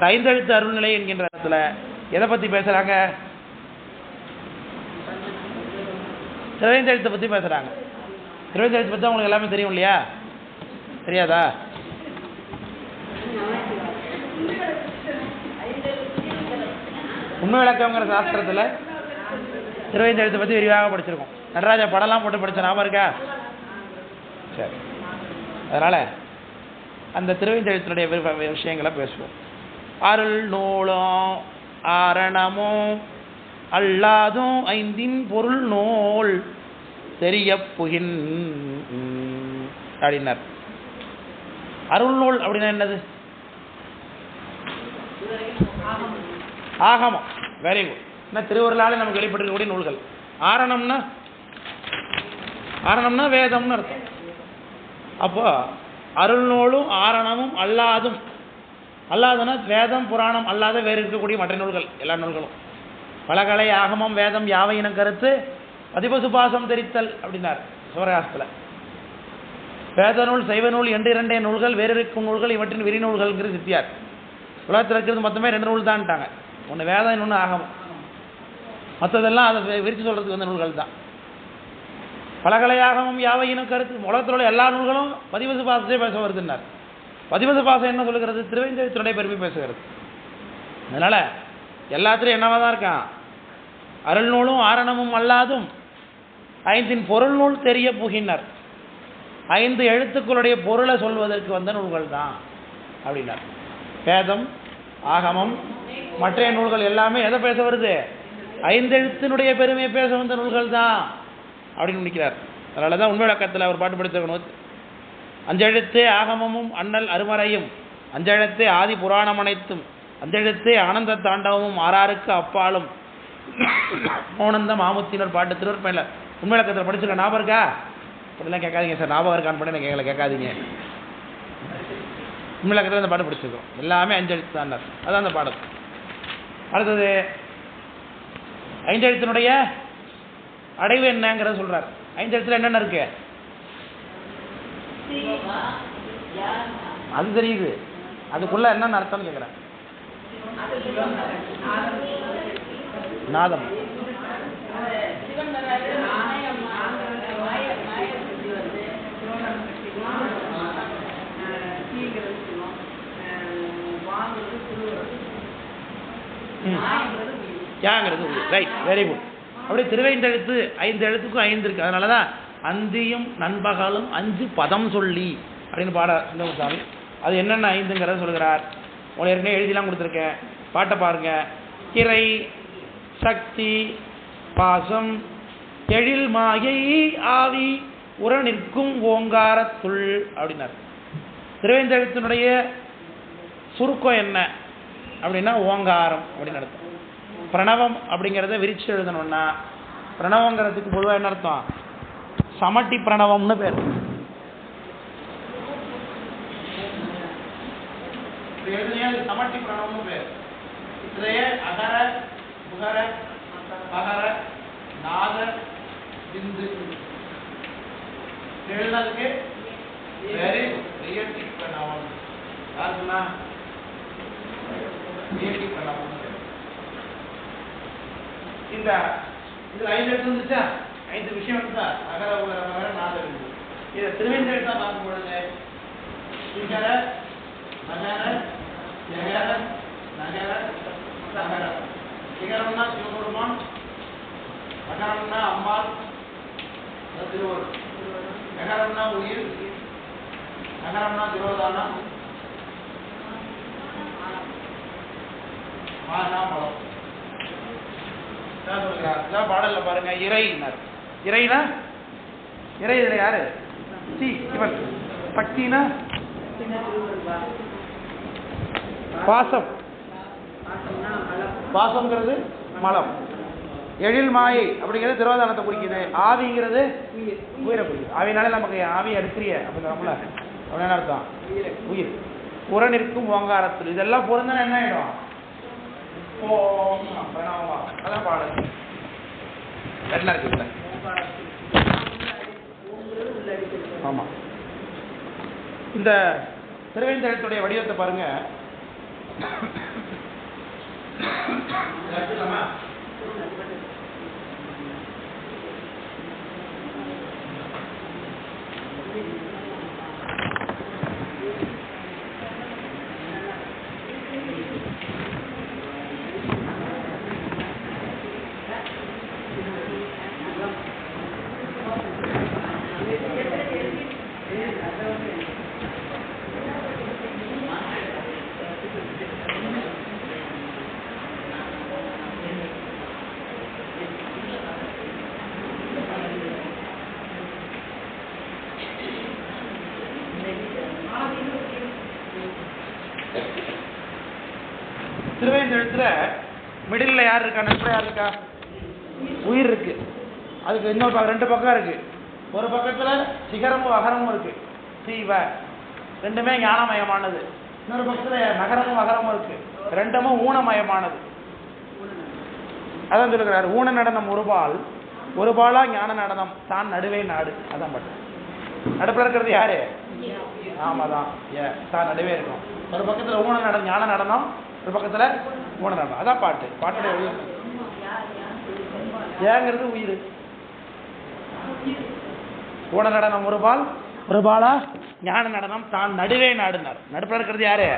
ஐந்தெழுத்து அருள்நிலை என்கின்ற இடத்துல எதை பற்றி பேசுகிறாங்க திருவைந்தெழுத்தை பற்றி பேசுகிறாங்க திருவைந்தெழுத்தை பற்றி உங்களுக்கு எல்லாமே தெரியும் இல்லையா? தெரியாதா? உண்மை விளக்கங்கிற சாஸ்திரத்தில் திருவைந்தெழுத்தை பற்றி விரிவாக படிச்சிருக்கோம். நடராஜா படம்லாம் போட்டு படித்த ஞாபகம் இருக்கா? சரி. அதனால் அந்த திருவைந்தெழுத்தினுடைய விஷயங்களை பேசுவோம். அருள் நூலும் ஆரணமும் அல்லாதும் ஐந்தின் பொருள் நூல் தெரிய புகின். அப்படின்னார். அருள் நூல் அப்படின்னா என்னது? ஆகமம். வெரி குட் என்ன திருவருளாலே நமக்கு வெளிப்பட்டிருக்கக்கூடிய நூல்கள். ஆரணம்னா? ஆரணம்னா வேதம்னு அர்த்தம். அப்போ அருள் நூலும் ஆரணமும் அல்லாதும் அல்லாதனா வேதம் புராணம் அல்லாத வேறு இருக்கக்கூடிய மற்ற நூல்கள் எல்லா நூல்களும். பலகலை ஆகமம் வேதம் யாவையினம் கருத்து அதிபசுபாசம் தெரித்தல் அப்படின்னார் சிவராசத்தில் வேத நூல் சைவ நூல் என்று இரண்டே நூல்கள் வேறு இருக்கும் நூல்கள் இவற்றின் விரி நூல்கள்ங்கிறது சித்தியார். உலகத்தில் இருக்கிறது மொத்தமே ரெண்டு நூல் தான்ட்டாங்க. ஒன்று வேதம் இன்னொன்று ஆகமம். மற்றதெல்லாம் அதை விரித்து சொல்கிறதுக்கு வந்த நூல்கள் தான். பலகலையாகவும் யாவையினும் கருத்து உலகத்தில் உள்ள எல்லா நூல்களும் பதிவசு பாசத்தை பேச வருதுன்னார். பதிவது பாசம் என்ன சொல்லுகிறது? திருவேந்தெழுத்துடைய பெருமை பேசுகிறது. அதனால் எல்லாத்துலேயும் என்னவா தான் இருக்கான்? அருள் நூலும் ஆரணமும் அல்லாதும் ஐந்தின் பொருள் நூல் தெரிய புகினர் ஐந்து எழுத்துக்களுடைய பொருளை சொல்வதற்கு வந்த நூல்கள் தான் அப்படின்னார். வேதம் ஆகமம் மற்ற நூல்கள் எல்லாமே எதை பேச வருது? ஐந்தெழுத்தினுடைய பெருமையை பேச வந்த நூல்கள் தான் அப்படின்னு நினைக்கிறார் அதனால தான் உண்மை விளக்கத்தில் அவர் பாட்டு படித்திருக்கணும். அஞ்செழுத்தே ஆகமமும் அண்ணல் அருமறையும். அஞ்செழுத்தே ஆதி புராணம் அனைத்தும். அஞ்செழுத்தே ஆனந்த தாண்டவமும் ஆறாருக்கு அப்பாலும். ஆனந்த மாமுத்தினர் பாட்டு திருவற்பையில் உண்மை விளக்கத்தில் படிச்சிருக்க ஞாபகம் இருக்கா? அப்படிலாம் கேட்காதீங்க சார். ஞாபகம் இருக்கான்னு பண்ணி எனக்கு கேட்கல கேட்காதீங்க. உண்மையிலக்கத்தில் அந்த இந்த பாட்டு படிச்சிருக்கோம். எல்லாமே அஞ்செழுத்து தான் அதான் அந்த பாடம் அடுத்தது ஐந்தெழுத்தினுடைய அடைவு என்னங்கிறத சொல்றார். ஐந்தெழுத்துல என்னென்ன இருக்கு? அது தெரியுது. அதுக்குள்ள என்ன அர்த்தம்னு கேட்குறேன் நாதம். ம். யாங்கிறது ரைட் வெரி குட் அப்படியே திருவைந்தெழுத்து ஐந்து எழுத்துக்கும் ஐந்து இருக்கு. அதனால தான் அந்தியும் நண்பகலும் அஞ்சு பதம் சொல்லி அப்படின்னு பாட சுந்தரசாமி அது என்னென்ன ஐந்துங்கிறத சொல்கிறார் உங்களை ஏற்கனவே எழுதிலாம் கொடுத்துருக்கேன். பாட்டை பாருங்க. இறை சக்தி பாசம் எழில் மாயை ஆவி உர நிற்கும் ஓங்காரத்துள் அப்படின்னார். திருவேந்திரத்தினுடைய சுருக்கம் என்ன? அப்படின்னா ஓங்காரம் அப்படின்னு அர்த்தம். பிரணவம் அப்படிங்கிறத விரிச்சு எழுதணும்னா பிரணவங்கிறதுக்கு பொதுவாக என்ன அர்த்தம்? சமட்டி பிரணவம்னு பேர். சமட்டி பிரணவம்னு பேர். இதைய அகர புகர பகர நாக பிந்து எழுதுனதுக்கு வெரி ரியட்டி பிரணவம். யாருக்குண்ணா சொன்னா? ரியட்டி பிரணவம் இந்த இதுல ஐந்து எழுத்து வந்துச்சா ஐந்து விஷயம் வந்துச்சா அகர உலக மகர நாத பிந்து இதை திருவேந்தெழுத்தா பார்க்கும் பொழுது சிகர நகர ஜகர நகர நகர சிகரம்னா சிவபெருமான் நகரம்னா அம்மாள் திருவருள் நகரம்னா உயிர் நகரம்னா திருவதானம் மானா பலம் சொல்கிறார் பாடல்ல பாருங்க இறையினர். இறைனா? இறை இதில் யாரு? சி இவன். சக்தினா பாசம். பாசம்ங்கிறது மலம். எழில் மாயை அப்படிங்கிறது திரோதானத்தை குறிக்குது. ஆவிங்கிறது உயிரை குறிக்குது. ஆவினாலே நமக்கு ஆவி அடுக்கிறிய அப்படிங்கிறோம்ல. அப்படின்னு அர்த்தம்? உயிர். புற நிற்கும் ஓங்காரத்தில். இதெல்லாம் பொருந்தனா என்ன ஆயிடும்? அதான் பாடல். நல்லா இருக்குல்ல ஆமாம் இந்த திருவேந்தகத்துடைய வடிவத்தை பாருங்க. திருவேந்தெழுத்துல மிடில்ல யார் இருக்கா? நடுப்புற யார் இருக்கா? உயிர் இருக்கு. அதுக்கு இன்னொரு பக்கம் ரெண்டு பக்கம் இருக்கு. ஒரு பக்கத்துல சிகரமும் அகரமும் இருக்கு. சீவ ரெண்டுமே ஞானமயமானது. இன்னொரு பக்கத்துல நகரமும் அகரமும் இருக்கு. ரெண்டுமும் ஊனமயமானது. அதான் சொல்லுகிறார் ஊன நடனம் ஒரு பால் ஒரு பாலா ஞான நடனம். தான் நடுவே நாடு. அதான் பாட்டு. நடுப்புல இருக்கிறது யாரு? ஆமாதான். ஏ தான் நடுவே இருக்கும் ஒரு பக்கத்துல ஊன நடனம் ஞான நடனம் ஒரு பக்கத்துல ஊன அதான் பாட்டு. பாட்டுடைய உயிர் ஏங்கிறது உயிர். ஊன நடனம் ஒரு பால் ஒரு பாலா? ஞான நடனம் தான் நடுவே நாடுனார். நடுப்பில் இருக்கிறது யாரு?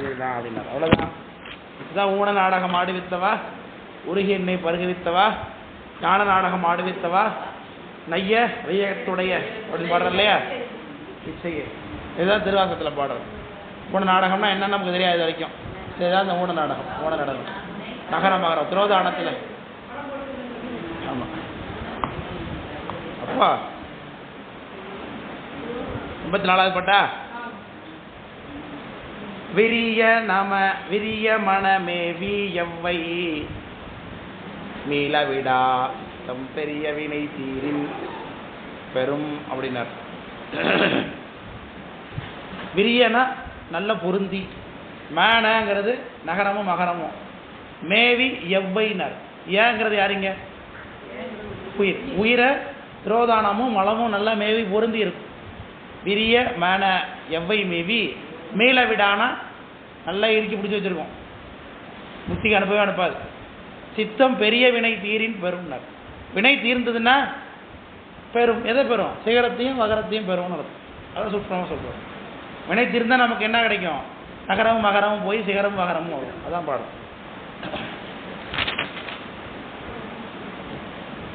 இதுதான் அப்படின்னார் அவ்வளவுதான். இதுதான் ஊன நாடகம் ஆடுவித்தவா? உருகி எண்ணெய் பருகுவித்தவா? ஞான நாடகம் ஆடுவித்தவா? நைய வையத்துடைய அப்படின்னு பாடுற இல்லையா? இச்சையே இதுதான் திருவாசத்தில் பாடுறது. ஊன நாடகம்னா என்னன்னு நமக்கு தெரியாது இது வரைக்கும். இதுதான் இந்த ஊன நாடகம் ஊன நாடகம் நகர மகரம் துரோதானத்தில். ஆமாம் அப்பா. எண்பத்தி நாலாவது பட்டா? விரிய நம விரிய மனமேவி எவ்வை மீள விடா தம் பெரிய வினை தீரின். பெரும் அப்படின்னார். விரியனா நல்ல பொருந்தி. மேனங்கிறது நகரமும் மகரமும். மேவி எவ்வைனர். ஏங்கிறது யாருங்க? உயிர். உயிரை திரோதானமும் மலமும் நல்லா மேவி பொருந்தி இருக்கும். விரிய மேன எவ்வை மேவி மீள விடானா நல்லா இறுக்கி பிடிச்சி வச்சிருக்கோம். முத்திக்கு அனுப்பவே அனுப்பாது. சித்தம் பெரிய வினை தீரின் பெறும்னர் வினை தீர்ந்ததுன்னா பெறும் எதை பெறும்? சிகரத்தையும் வகரத்தையும் பெறும்னு அர்த்தம். அதை சுற்றமாக சொல்கிறோம் வினை தீர்ந்தால் நமக்கு என்ன கிடைக்கும்? நகரமும் மகரமும் போய் சிகரமும் மகரமும் வரும் அதான் பாடம்.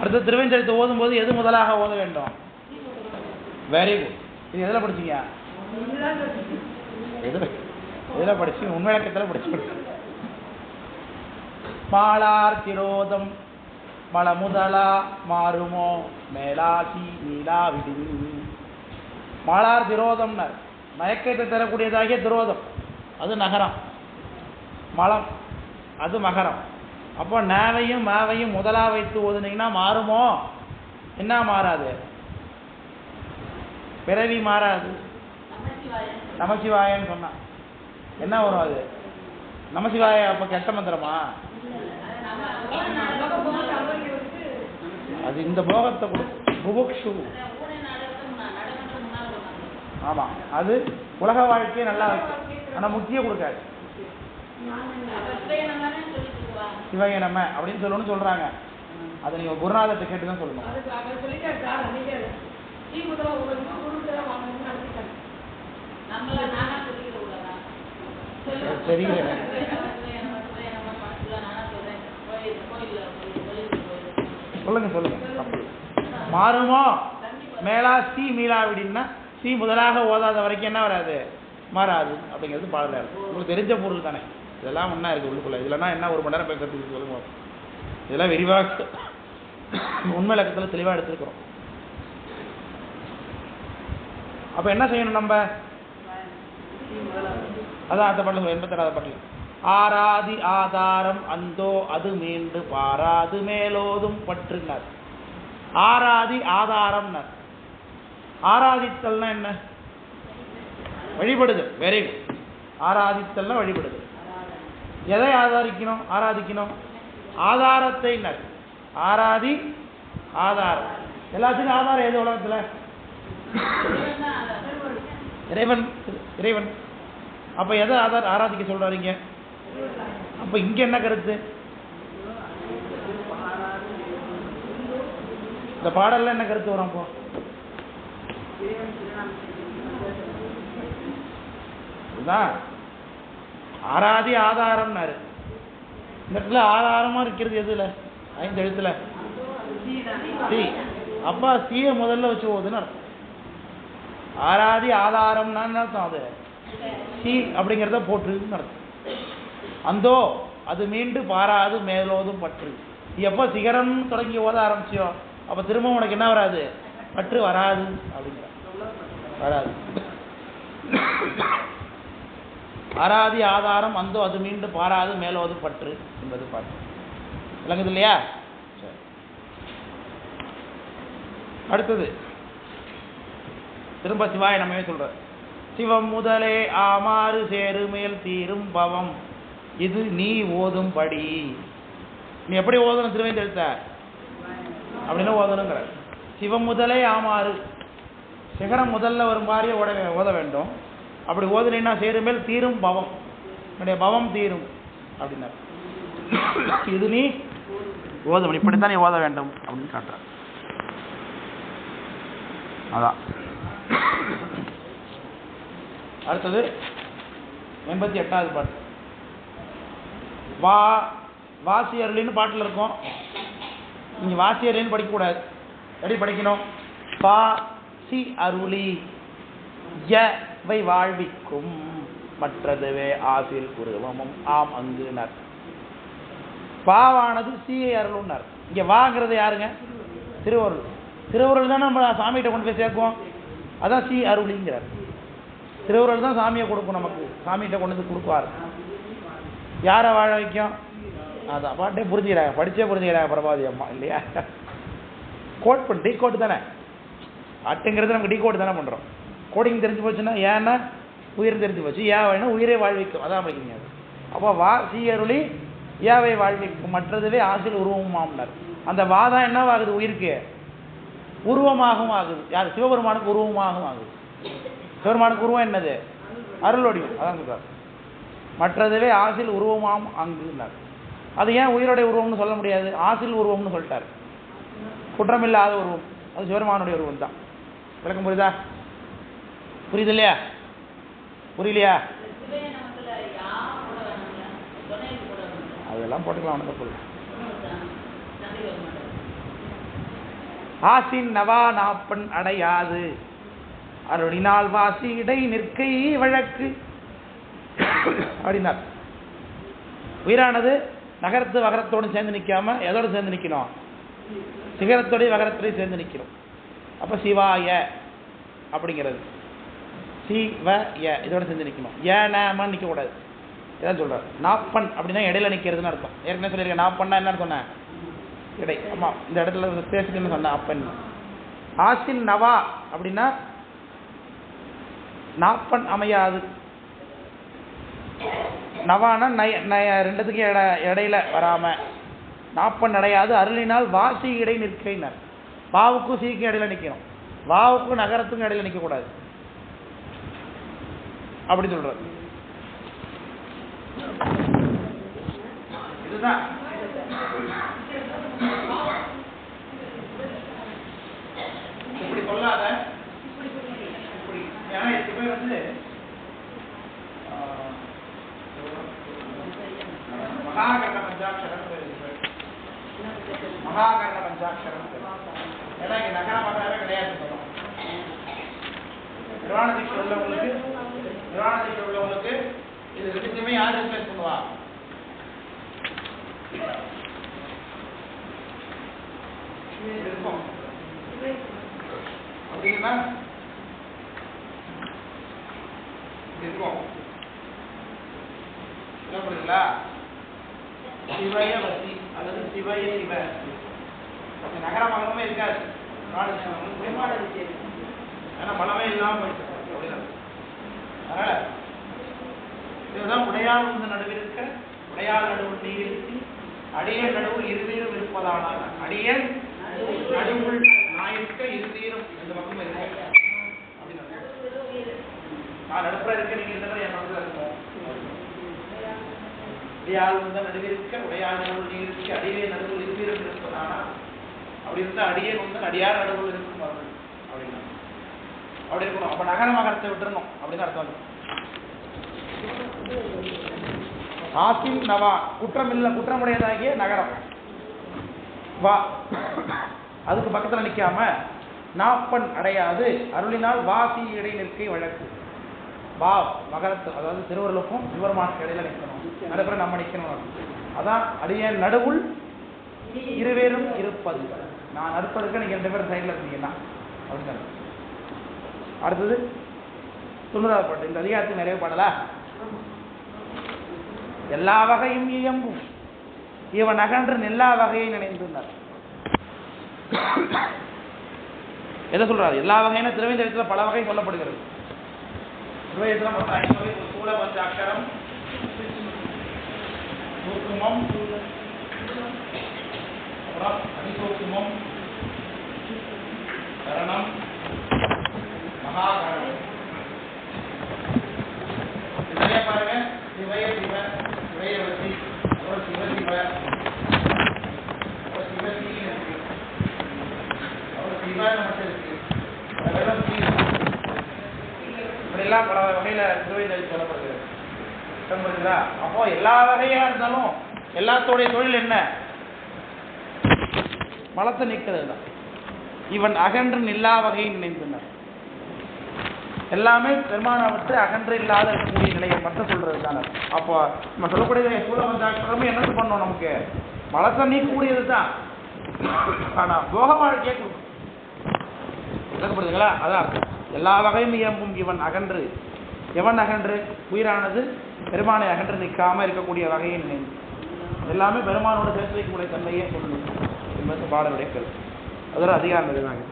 அடுத்த ஓதும் போது எது முதலாக ஓத வேண்டும்? வெரி குட் இது எதில் படிச்சீங்க? எதில் எதில் படிச்சு? உண்மையிலக்கத்தில் படிச்சு மாளார் திரோதம் மலமுதலா மாறுமோ? மேலாசி நீலா விடி மாளார் திரோதம்னர். மயக்கத்தை தரக்கூடியதாகிய திரோதம். அது நகரம். மலம். அது மகரம். அப்போ நேவையும் மாவையும் முதலா வைத்து ஓதுனீங்கன்னா மாறுமோ? என்ன மாறாது? பிறவி மாறாது. நமசிவாயன்னு சொன்னான் என்ன வரும் அது? நமசிவாய அப்போ கெட்ட மந்திரமா? அது இந்த போகத்தை கொடுக்கும் புபுக்ஷு. ஆமாம் அது உலக வாழ்க்கையை நல்லா வைக்கும். ஆனால் முக்கிய கொடுக்காது. சிவகை நம்ம அப்படின்னு சொல்லணும்னு சொல்கிறாங்க அதை நீங்கள் குருநாதர்கிட்ட கேட்டு தான் சொல்லணும் தெரியல சொல்லுங்க சொல்லுங்க. மாறுமோ? மேலா சி மீளாவிடின்னா சி முதலாக ஓதாத வரைக்கும் என்ன வராது? மாறாது அப்படிங்கிறது பாடல இருக்கு. உங்களுக்கு தெரிஞ்ச பொருள் தானே. இதெல்லாம் ஒன்றா இருக்குது உள்ளுக்குள்ள. இதெல்லாம் என்ன ஒரு மணி நேரம் பேசுறதுக்கு சொல்லுங்க இதெல்லாம் விரிவாக உண்மை இலக்கத்தில் தெளிவாக எடுத்துருக்குறோம். அப்போ என்ன செய்யணும் நம்ம? அதான் அந்த பாட்டில் எண்பத்தேழாவது பாட்டில் ஆராதி ஆதாரம் அந்தோ அது மீண்டு பாராது மேலோதும் பற்றுனர். ஆராதி ஆதாரம்னர். ஆராதித்தல்னா என்ன? வழிபடுதல். வெரி குட் ஆராதித்தல்னா வழிபடுதல். எதை ஆதாரிக்கணும்? ஆராதிக்கணும். ஆதாரத்தை நர் ஆராதி ஆதாரம். எல்லாத்துக்கும் ஆதாரம் எது உலகத்துல? இறைவன். இறைவன். அப்ப எதை ஆதார் ஆராதிக்க சொல்கிறாருங்க அப்ப இங்க என்ன கருத்து? இந்த பாடலில் என்ன கருத்து வரும் அப்போ? இதுதான் ஆராதி ஆதாரம்னாரு. இந்த இடத்துல ஆதாரமா இருக்கிறது எதுல? ஐந்து எழுத்துல. சி. அப்பா சிய முதல்ல வச்சு போகுதுன்னு அர்த்தம். ஆராதி ஆதாரம்னா என்ன அர்த்தம் அது? சி அப்படிங்கிறத போட்டுருக்குன்னு அர்த்தம். அந்தோ அது மீண்டு பாராது மேலோதும் பற்று. எப்போ சிகரம் தொடங்கி ஓத ஆரம்பிச்சியோ அப்போ திரும்ப உனக்கு என்ன வராது? பற்று வராது அப்படிங்கிற. வராது. ஆராதி ஆதாரம் அந்தோ அது மீண்டு பாராது மேலோது பற்று என்பது பாட்டு. விளங்குது இல்லையா? சரி. அடுத்தது. திரும்ப சிவாய நம்மவே சொல்ற சிவம் முதலே ஆமாறு சேரு மேல் தீரும் பவம். இது நீ ஓதும் படி நீ எப்படி ஓதணும் திருவேந்தெழுத்த அப்படின்னு ஓதணுங்கிற சிவம் முதலே ஆமாறு. சிகரம் முதல்ல வரும் மாதிரியே ஓட ஓத வேண்டும். அப்படி ஓதுனீங்கன்னா சேரும் மேல் தீரும் பவம். என்னுடைய பவம் தீரும். அப்படின்னார். இது நீ ஓதும் இப்படித்தான் நீ ஓத வேண்டும் அப்படின்னு காட்டுற அதான். அடுத்தது எண்பத்தி எட்டாவது பாட்டு. வா வாசியர்லின்னு பாட்டில் இருக்கும். நீங்க வாசியர்லின்னு படிக்கக்கூடாது. எப்படி படிக்கணும்? பா சி அருளி ய வை வாழ்விக்கும். மற்றதுவே ஆசில் குருவமும் ஆம் அங்குனர். பாவானது சீயை அருளுன்னார் இங்க வாங்கிறது யாருங்க? திருவருள். திருவருள் தான் நம்ம சாமிகிட்ட கொண்டு போய் சேர்க்குவோம். அதான் சி அருளிங்கிறார். திருவருள் தான் சாமியை கொடுக்கும் நமக்கு. சாமிகிட்ட கொண்டு வந்து கொடுப்பார். யாரை வாழ வைக்கும்? அதான் பாட்டே புரிஞ்சுக்கிறாங்க. படிச்சே புரிஞ்சுக்கிறாங்க பிரபாதி அம்மா இல்லையா? கோட் பண்ணி டீ கோட் தானே? பாட்டுங்கிறது நமக்கு டீ கோட் தானே பண்ணுறோம் கோடிங் தெரிஞ்சு போச்சுன்னா ஏன்னா உயிர் தெரிஞ்சு போச்சு. ஏன் வேணும் உயிரை வாழ்விக்கும். அதான் படிக்கிறீங்க அது அப்போ வா சீயருளி ஏவை வாழ்விக்கும். மற்றதுவே ஆசிரியர் உருவமாம்னார் அந்த வாதம் என்னவாகுது உயிருக்கு? உருவமாகவும் ஆகுது. யார்? சிவபெருமானுக்கு உருவமாகவும் ஆகுது. சிவபெருமானுக்கு உருவம் என்னது? அருளொடியும். அதான் சார் மற்றதுவே ஆசில் உருவமாம் அங்குனார் அது ஏன் உயிரோடைய உருவம்னு சொல்ல முடியாது? ஆசில் உருவம்னு சொல்லிட்டார். குற்றமில்லாத உருவம். அது சிவபெருமானுடைய உருவம் தான் விளக்கம் புரியுதா? புரியுது இல்லையா? புரியலையா? அதெல்லாம் போட்டுக்கலாம் அவனுக்கு தப்பு ஆசின் நவா நாப்பன் அடையாது. அருளினால் வாசி இடை நிற்கை வழக்கு. அப்படின்னார். உயிரானது நகரத்து வகரத்தோடு சேர்ந்து நிற்காம எதோடு சேர்ந்து நிற்கணும் சிகரத்தோடய வகரத்தோடய சேர்ந்து நிற்கிறோம். அப்போ சிவாய அப்படிங்கிறது. சிவ ய. இதோட சேர்ந்து நிற்கணும் ஏனாமன்னு நிற்கக்கூடாது இதான் சொல்கிறார் நாப்பன் அப்படின்னா இடையில நிற்கிறதுன்னு அர்த்தம். ஏற்கனவே சொல்லியிருக்கேன். நாப்பன்னா என்னன்னு சொன்னேன் இடை. ஆமாம் இந்த இடத்துல பேசுக்குன்னு சொன்னேன் அப்பன். ஆசின் நவா அப்படின்னா நாப்பன் அமையாது. நவானா நய நய ரெண்டுத்துக்கும் இட இடையில வராம. நாப்பன் அடையாது. அருளினால் வாசி இடை நிற்கினர். வாவுக்கும் சீக்கும் இடையில நிற்கணும் வாவுக்கும் நகரத்துக்கும் இடையில நிற்கக்கூடாது அப்படி சொல்றாரு. இதுதான். இப்படி சொல்லாத. இப்படி. ஏன்னா இதுக்கு வந்து ஆஹ், மகாகரண பஞ்சாட்சரம் பேர் இதுக்கு மகாகரண பஞ்சாட்சரம் ஏன்னா இங்க நகர மகாவே கிடையாது சொல்லும் நிர்வாணத்துக்கு உள்ளவங்களுக்கு நிர்வாணத்துக்கு உள்ளவங்களுக்கு இது ரெண்டுத்தையுமே யார் ரிப்ளேஸ் பண்ணுவா? இருக்கும் அப்படின்னா இருக்கும் என்ன பண்ணுறீங்களா சிவய வசி அல்லது சிவய சிவ. நகர மகமே இருக்காது. நாடு நிர்மாண ஏன்னா பலமே இல்லாம போயிட்டு அப்படின்னா அதனால இதுதான் உடையாள் வந்து நடுவிருக்க உடையாள் நடுவு நீரிருத்தி அடிய நடுவு இருவீரும் இருப்பதானால் அடிய நடுவுள் நாயிருக்க இருவீரும் இந்த பக்கம் இருக்கு. நான் நடுப்புற இருக்க நீங்க இந்த மாதிரி என் பக்கத்துல இருக்கும் உடையாள் வந்து நடுவிருக்க உடையாள் நடுவு நீரிருக்க அடியே நடுவு இருவீரும் இருப்பதானால் அப்படி இருந்தால் அடியன் வந்து அடியார் நடுவில் இருக்கும் பாருங்கள் அப்படி இருக்கணும் அப்ப நகர மகரத்தை விட்டுறணும். அப்படின்னு அர்த்தம் அது. ஆசிம் நவா. குற்றமில்ல குற்றமுடையதாகிய நகரம். வா. அதுக்கு பக்கத்துல நிக்காம நாப்பன் அடையாது. அருளினால் வாசி இடை நிற்கை வழக்கு. வா மகரத்து அதாவது திருவருளுக்கும் சிவருமானுக்கு இடையில நிற்கணும். நடுப்புற நம்ம நிக்கணும் அதான் அடிய நடுவுள் இருவேரும் இருப்பது. நான் நடுப்பதற்கு நீங்க ரெண்டு பேரும் சைடில் இருந்தீங்கன்னா அப்படின்னு அடுத்தது தொண்ணூறாவது பாட்டு. இந்த அதிகாரத்தை நிறைவு பாடலா? எல்லா வகையும் இயம்பும் இவன் அகன்று எல்லா வகையை நினைந்திருந்தார். எதை சொல்றாரு? எல்லா வகையான திருவேந்திரத்தில் பல வகை சொல்லப்படுகிறது. திருவேந்திரம் மொத்தம் ஐந்து வகை சூழ பஞ்ச அக்கரம் சூக்குமம் அப்புறம் அதிசூக்குமம் கரணம் பாருங்க சிவய சிவ சிவயவசி அப்புறம் சிவ சிவ அப்புறம் சிவசின்னு இருக்கு அப்புறம் சிவன்னு மட்டும் இருக்கு அப்புறம் வெறும் சி இப்படியெல்லாம் பல வகையில திருவைந்தறி சொல்லப்படுகிறது அப்போ எல்லா வகையா இருந்தாலும் எல்லாத்தோடைய தொழில் என்ன மலத்தை நீக்கிறது தான் இவன் அகன்று நில்லா வகையை நினைந்தனர் எல்லாமே பெருமானை விட்டு அகன்று இல்லாத இருக்கக்கூடிய நிலையை மட்டும் சொல்றது தானே அப்போ நம்ம சொல்லக்கூடிய சூழவந்தாக்கிரமே என்ன பண்ணோம் நமக்கு? மலத்தை நீக்கக்கூடியது தான் ஆனா போக வாழ்க்கையை கொடுக்கும் அதான். எல்லா வகையும் இயம்பும் இவன் அகன்று. எவன் அகன்று? உயிரானது பெருமானை அகன்று நிற்காம இருக்கக்கூடிய வகையின் எல்லாமே பெருமானோட சேர்த்து வைக்கக்கூடிய தன்மையே சொல்லணும். என்பது பாடலுடைய கருத்து. அது ஒரு அதிகாரம் இதுதாங்க.